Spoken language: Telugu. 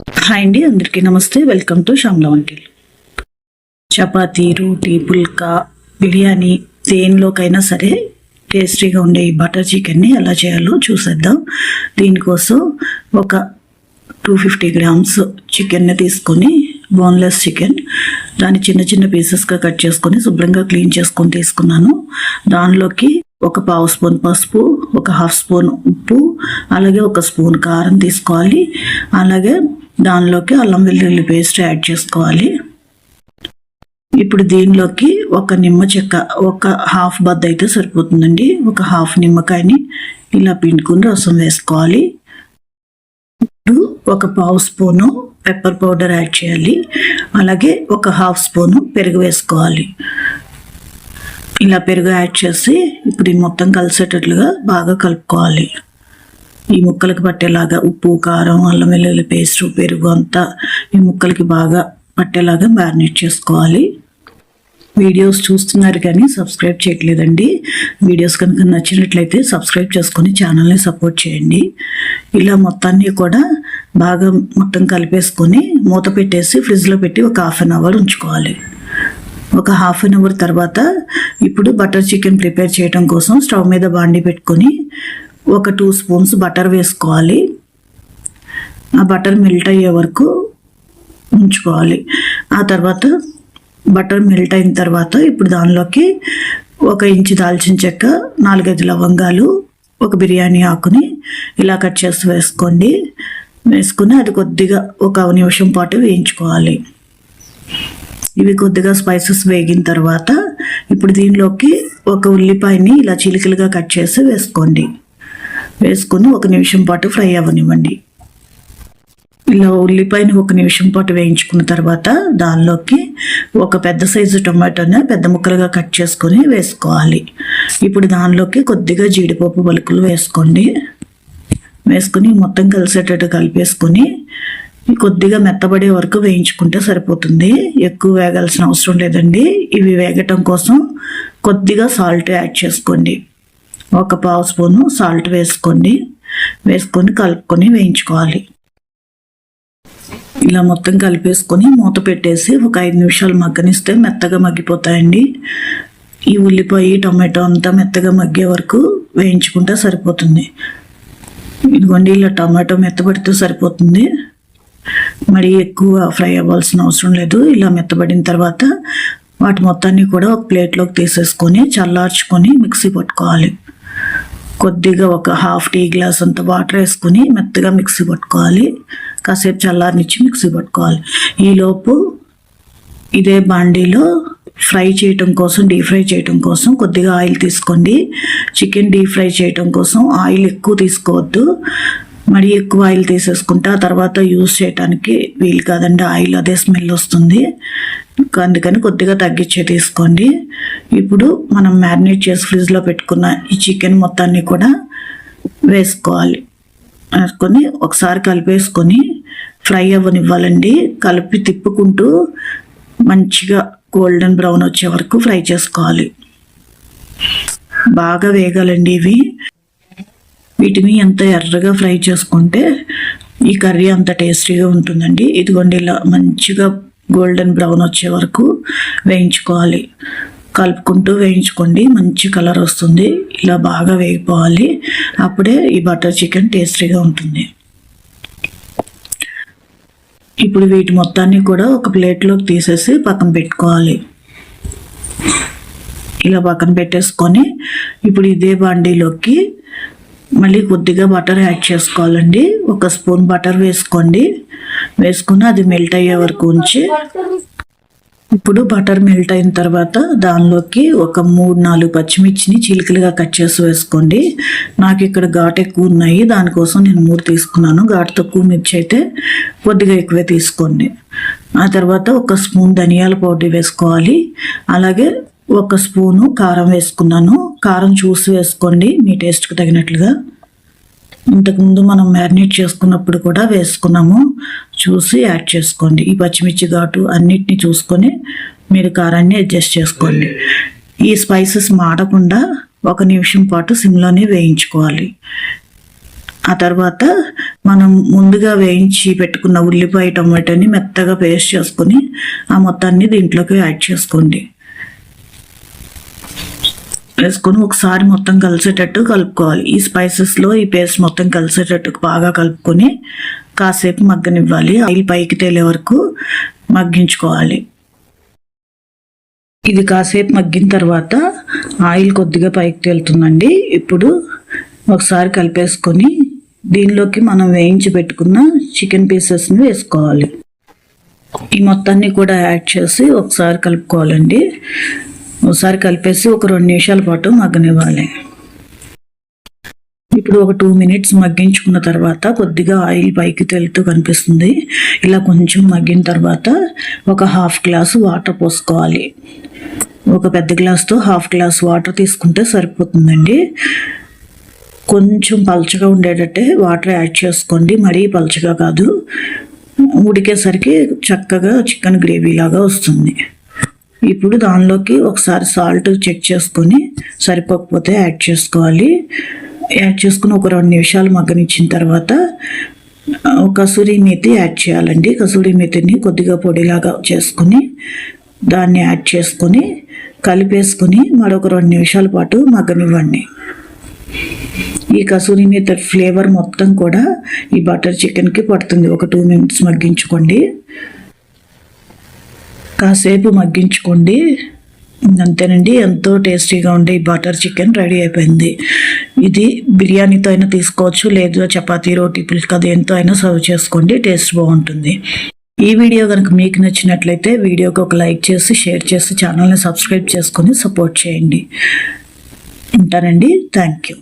హాయ్ అండి అందరికీ నమస్తే. వెల్కమ్ టు శ్యామ్ల వంటిల్ చపాతి రోటీ పుల్కా బిర్యానీ దేనిలోకైనా సరే టేస్టీగా ఉండే ఈ బటర్ చికెన్ని ఎలా చేయాలో చూసేద్దాం. దీనికోసం ఒక టూ ఫిఫ్టీ గ్రామ్స్ చికెన్ని తీసుకొని బోన్లెస్ చికెన్ దాన్ని చిన్న చిన్న పీసెస్గా కట్ చేసుకొని శుభ్రంగా క్లీన్ చేసుకొని తీసుకున్నాను. దానిలోకి ఒక పావు స్పూన్ పసుపు ఒక హాఫ్ స్పూన్ ఉప్పు అలాగే ఒక స్పూన్ కారం తీసుకోవాలి. అలాగే దానిలోకి అల్లం వెల్లుల్లి పేస్ట్ యాడ్ చేసుకోవాలి. ఇప్పుడు దీనిలోకి ఒక నిమ్మ చెక్క ఒక హాఫ్ బద్ద అయితే సరిపోతుందండి. ఒక హాఫ్ నిమ్మకాయని ఇలా పిండుకుని రసం వేసుకోవాలి. ఇప్పుడు ఒక పావు స్పూను పెప్పర్ పౌడర్ యాడ్ చేయాలి. అలాగే ఒక హాఫ్ స్పూను పెరుగు వేసుకోవాలి. ఇలా పెరుగు యాడ్ చేసి ఇప్పుడు మొత్తం కలిసేటట్లుగా బాగా కలుపుకోవాలి. ఈ ముక్కలకి పట్టేలాగా ఉప్పు కారం అల్లం వెల్లుల్లి పేస్ట్ పెరుగు అంతా ఈ ముక్కలకి బాగా పట్టేలాగా మ్యారినేట్ చేసుకోవాలి. వీడియోస్ చూస్తున్నారు కానీ సబ్స్క్రైబ్ చేయట్లేదండి. వీడియోస్ కనుక నచ్చినట్లయితే సబ్స్క్రైబ్ చేసుకొని ఛానల్ని సపోర్ట్ చేయండి. ఇలా మొత్తాన్ని కూడా బాగా మొత్తం కలిపేసుకొని మూత పెట్టేసి ఫ్రిడ్జ్లో పెట్టి ఒక హాఫ్ అన్ అవర్ ఉంచుకోవాలి. ఒక హాఫ్ అన్ అవర్ తర్వాత ఇప్పుడు బటర్ చికెన్ ప్రిపేర్ చేయడం కోసం స్టవ్ మీద బాండి పెట్టుకొని ఒక టూ స్పూన్స్ బటర్ వేసుకోవాలి. ఆ బటర్ మెల్ట్ అయ్యే వరకు ఉంచుకోవాలి. ఆ తర్వాత బటర్ మెల్ట్ అయిన తర్వాత ఇప్పుడు దానిలోకి ఒక ఇంచు దాల్చిన చెక్క నాలుగైదు లవంగాలు ఒక బిర్యానీ ఆకుని ఇలా కట్ చేసి వేసుకోండి. వేసుకుని అది కొద్దిగా ఒక నిమిషం పాటు వేయించుకోవాలి. ఇవి కొద్దిగా స్పైసెస్ వేగిన తర్వాత ఇప్పుడు దీనిలోకి ఒక ఉల్లిపాయని ఇలా చిలికలుగా కట్ చేసి వేసుకోండి. వేసుకుని ఒక నిమిషం పాటు ఫ్రై అవ్వనివ్వండి. ఇలా ఉల్లిపాయని ఒక నిమిషం పాటు వేయించుకున్న తర్వాత దానిలోకి ఒక పెద్ద సైజు టొమాటోని పెద్ద ముక్కలుగా కట్ చేసుకొని వేసుకోవాలి. ఇప్పుడు దానిలోకి కొద్దిగా జీడిపప్పు పలుకులు వేసుకోండి. వేసుకుని మొత్తం కలిసేటట్టు కలిపేసుకొని కొద్దిగా మెత్తబడే వరకు వేయించుకుంటే సరిపోతుంది. ఎక్కువ వేగాల్సిన అవసరం లేదండి. ఇవి వేగటం కోసం కొద్దిగా సాల్ట్ యాడ్ చేసుకోండి. ఒక పావు స్పూను సాల్ట్ వేసుకోండి. వేసుకొని కలుపుకొని వేయించుకోవాలి. ఇలా మొత్తం కలిపేసుకొని మూత పెట్టేసి ఒక ఐదు నిమిషాలు మగ్గనిస్తే మెత్తగా మగ్గిపోతాయండి. ఈ ఉల్లిపాయ టమాటో అంతా మెత్తగా మగ్గే వరకు వేయించుకుంటే సరిపోతుంది. ఇదిగోండి ఇలా టమాటో మెత్తబడితే సరిపోతుంది. మరి ఎక్కువ ఫ్రై అవ్వాల్సిన అవసరం లేదు. ఇలా మెత్తబడిన తర్వాత వాటి మొత్తాన్ని కూడా ఒక ప్లేట్లోకి తీసేసుకొని చల్లార్చుకొని మిక్సీ పట్టుకోవాలి. కొద్దిగా ఒక హాఫ్ టీ గ్లాస్ అంత వాటర్ వేసుకొని మెత్తగా మిక్సీ పట్టుకోవాలి. కాసేపు చల్లారనిచ్చి మిక్సీ పట్టుకోవాలి. ఈలోపు ఇదే బాండీలో ఫ్రై చేయటం కోసం డీప్ ఫ్రై చేయటం కోసం కొద్దిగా ఆయిల్ తీసుకోండి. చికెన్ డీప్ ఫ్రై చేయటం కోసం ఆయిల్ ఎక్కువ తీసుకోవద్దు. మరి ఎక్కువ ఆయిల్ తీసేసుకుంటే ఆ తర్వాత యూజ్ చేయడానికి వీలు కాదండి ఆయిల్ అదే స్మెల్ వస్తుంది. అందుకని కొద్దిగా తగ్గించే తీసుకోండి. ఇప్పుడు మనం మ్యారినేట్ చేసి ఫ్రిడ్జ్లో పెట్టుకున్న ఈ చికెన్ మొత్తాన్ని కూడా వేసుకోవాలి. వేసుకొని ఒకసారి కలిపేసుకొని ఫ్రై అవ్వనివ్వాలండి. కలిపి తిప్పుకుంటూ మంచిగా గోల్డెన్ బ్రౌన్ వచ్చే వరకు ఫ్రై చేసుకోవాలి. బాగా వేగాలండి ఇవి. వీటిని ఎంత ఎర్రగా ఫ్రై చేసుకుంటే ఈ కర్రీ అంత టేస్టీగా ఉంటుందండి. ఇదిగోండి ఇలా మంచిగా గోల్డెన్ బ్రౌన్ వచ్చే వరకు వేయించుకోవాలి. కలుపుకుంటూ వేయించుకోండి మంచి కలర్ వస్తుంది. ఇలా బాగా వేగిపోవాలి. అప్పుడే ఈ బటర్ చికెన్ టేస్టీగా ఉంటుంది. ఇప్పుడు వీటి మొత్తాన్ని కూడా ఒక ప్లేట్లోకి తీసేసి పక్కన పెట్టుకోవాలి. ఇలా పక్కన పెట్టేసుకొని ఇప్పుడు ఇదే బాండీలోకి మళ్ళీ కొద్దిగా బటర్ యాడ్ చేసుకోవాలండి. ఒక స్పూన్ బటర్ వేసుకోండి. వేసుకుని అది మెల్ట్ అయ్యే వరకు ఉంచి ఇప్పుడు బటర్ మెల్ట్ అయిన తర్వాత దానిలోకి ఒక మూడు నాలుగు పచ్చిమిర్చిని చిలికలుగా కట్ చేసి వేసుకోండి. నాకు ఇక్కడ ఘాటు ఎక్కువ ఉన్నాయి. దానికోసం నేను మూడు తీసుకున్నాను. ఘాటు తక్కువ మిర్చి అయితే కొద్దిగా ఎక్కువే తీసుకోండి. ఆ తర్వాత ఒక స్పూన్ ధనియాల పౌడర్ వేసుకోవాలి. అలాగే ఒక స్పూను కారం వేసుకున్నాను. కారం చూసి వేసుకోండి మీ టేస్ట్కి తగినట్లుగా. ఇంతకుముందు మనం మ్యారినేట్ చేసుకున్నప్పుడు కూడా వేసుకున్నాము. చూసి యాడ్ చేసుకోండి. ఈ పచ్చిమిర్చి ఘాటు అన్నిటిని చూసుకొని మీరు కారాన్ని అడ్జస్ట్ చేసుకోండి. ఈ స్పైసెస్ మాడకుండా ఒక నిమిషం పాటు సిమ్లోనే వేయించుకోవాలి. ఆ తర్వాత మనం ముందుగా వేయించి పెట్టుకున్న ఉల్లిపాయ టమాటాని మెత్తగా పేస్ట్ చేసుకొని ఆ మొత్తాన్ని దీంట్లోకి యాడ్ చేసుకోండి. వేసుకొని ఒకసారి మొత్తం కలిసేటట్టు కలుపుకోవాలి. ఈ స్పైసెస్లో ఈ పేస్ట్ మొత్తం కలిసేటట్టు బాగా కలుపుకొని కాసేపు మగ్గనివ్వాలి. ఆయిల్ పైకి తేలే వరకు మగ్గించుకోవాలి. ఇది కాసేపు మగ్గిన తర్వాత ఆయిల్ కొద్దిగా పైకి తేలుతుందండి. ఇప్పుడు ఒకసారి కలిపేసుకొని దీనిలోకి మనం వేయించి పెట్టుకున్న చికెన్ పీసెస్ని వేసుకోవాలి. ఈ మొత్తాన్ని కూడా యాడ్ చేసి ఒకసారి కలుపుకోవాలండి. ఒకసారి కలిపేసి ఒక రెండు నిమిషాల పాటు మగ్గనివ్వాలి. ఇప్పుడు ఒక టూ మినిట్స్ మగ్గించుకున్న తర్వాత కొద్దిగా ఆయిల్ పైకి తెలుతూ కనిపిస్తుంది. ఇలా కొంచెం మగ్గిన తర్వాత ఒక హాఫ్ గ్లాస్ వాటర్ పోసుకోవాలి. ఒక పెద్ద గ్లాస్తో హాఫ్ గ్లాస్ వాటర్ తీసుకుంటే సరిపోతుందండి. కొంచెం పల్చగా ఉండేటట్టే వాటర్ యాడ్ చేసుకోండి. మరీ పల్చగా కాదు. ఉడికేసరికి చక్కగా చికెన్ గ్రేవీ లాగా వస్తుంది. ఇప్పుడు దానిలోకి ఒకసారి సాల్ట్ చెక్ చేసుకొని సరిపోకపోతే యాడ్ చేసుకోవాలి. యాడ్ చేసుకుని ఒక రెండు నిమిషాలు మగ్గనిచ్చిన తర్వాత కసూరి మేతి యాడ్ చేయాలండి. కసూరి మేతిని కొద్దిగా పొడిలాగా చేసుకొని దాన్ని యాడ్ చేసుకొని కలిపేసుకొని మరొక రెండు నిమిషాల పాటు మగ్గనివ్వండి. ఈ కసూరి మీద ఫ్లేవర్ మొత్తం కూడా ఈ బటర్ చికెన్కి పడుతుంది. ఒక టూ మినిట్స్ మగ్గించుకోండి. కాసేపు మగ్గించుకోండి. అంతేనండి ఎంతో టేస్టీగా ఉండే బటర్ చికెన్ రెడీ అయిపోయింది. ఇది బిర్యానీతో అయినా తీసుకోవచ్చు లేదు చపాతీ రోటీ పుల్కా దేంతో అయినా సర్వ్ చేసుకోండి టేస్ట్ బాగుంటుంది. ఈ వీడియో కనుక మీకు నచ్చినట్లయితే వీడియోకి ఒక లైక్ చేసి షేర్ చేసి ఛానల్ని సబ్స్క్రైబ్ చేసుకొని సపోర్ట్ చేయండి. ఉంటానండి థ్యాంక్ యూ.